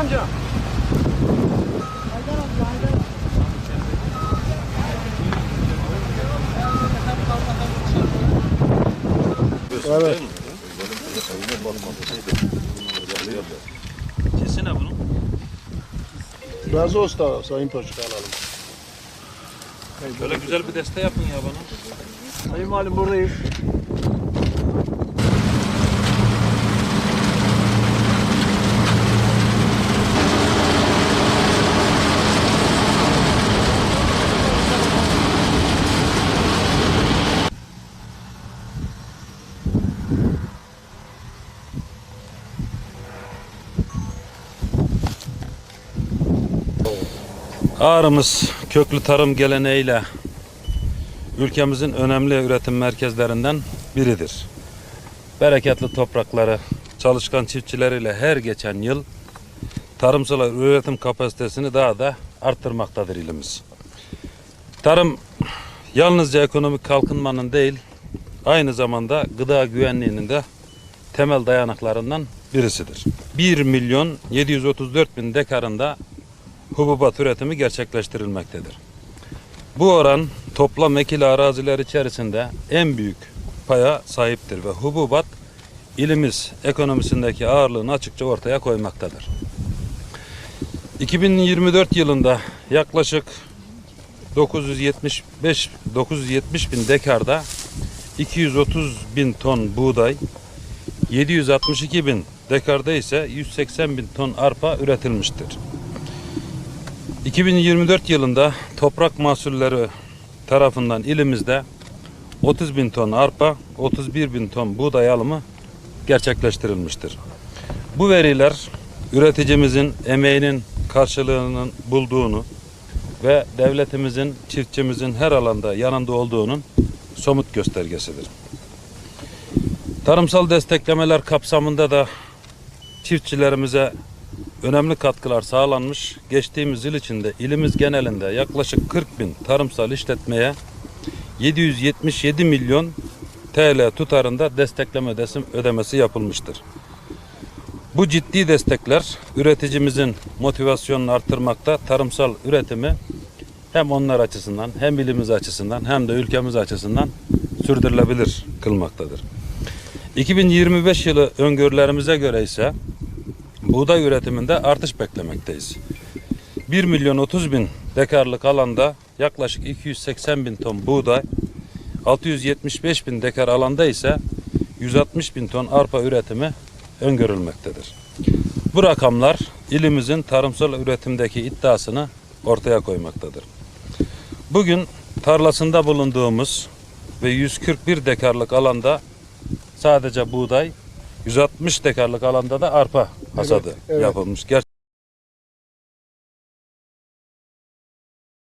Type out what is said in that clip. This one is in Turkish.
amca. Haydar amca, Haydar. Evet. Kesene bunu. Razı olsun Sayın Paşa alalım. Böyle güzel bir deste yapın ya bana. Sayın Valim buradayız. Ağrımız köklü tarım geleneğiyle ülkemizin önemli üretim merkezlerinden biridir. Bereketli toprakları, çalışkan çiftçileriyle her geçen yıl tarımsal üretim kapasitesini daha da arttırmaktadır ilimiz. Tarım yalnızca ekonomik kalkınmanın değil, aynı zamanda gıda güvenliğinin de temel dayanaklarından birisidir. 1 milyon 734 bin dekarında hububat üretimi gerçekleştirilmektedir. Bu oran toplam ekili araziler içerisinde en büyük paya sahiptir ve hububat ilimiz ekonomisindeki ağırlığını açıkça ortaya koymaktadır. 2024 yılında yaklaşık 975 970 bin dekarda 230 bin ton buğday, 762 bin dekarda ise 180 bin ton arpa üretilmiştir. 2024 yılında toprak mahsulleri tarafından ilimizde 30 bin ton arpa, 31 bin ton buğday alımı gerçekleştirilmiştir. Bu veriler üreticimizin emeğinin karşılığının bulduğunu ve devletimizin, çiftçimizin her alanda yanında olduğunun somut göstergesidir. Tarımsal desteklemeler kapsamında da çiftçilerimize önemli katkılar sağlanmış. Geçtiğimiz yıl içinde ilimiz genelinde yaklaşık 40 bin tarımsal işletmeye 777 milyon TL tutarında destekleme ödesim ödemesi yapılmıştır. Bu ciddi destekler üreticimizin motivasyonunu arttırmakta, tarımsal üretimi hem onlar açısından hem ilimiz açısından hem de ülkemiz açısından sürdürülebilir kılmaktadır. 2025 yılı öngörülerimize göre ise buğday üretiminde artış beklemekteyiz. 1 milyon 30 bin dekarlık alanda yaklaşık 280 bin ton buğday, 675 bin dekar alanda ise 160 bin ton arpa üretimi öngörülmektedir. Bu rakamlar ilimizin tarımsal üretimdeki iddiasını ortaya koymaktadır. Bugün tarlasında bulunduğumuz ve 141 dekarlık alanda sadece buğday, 160 dekarlık alanda da arpa hasadı evet. yapılmış. Ger-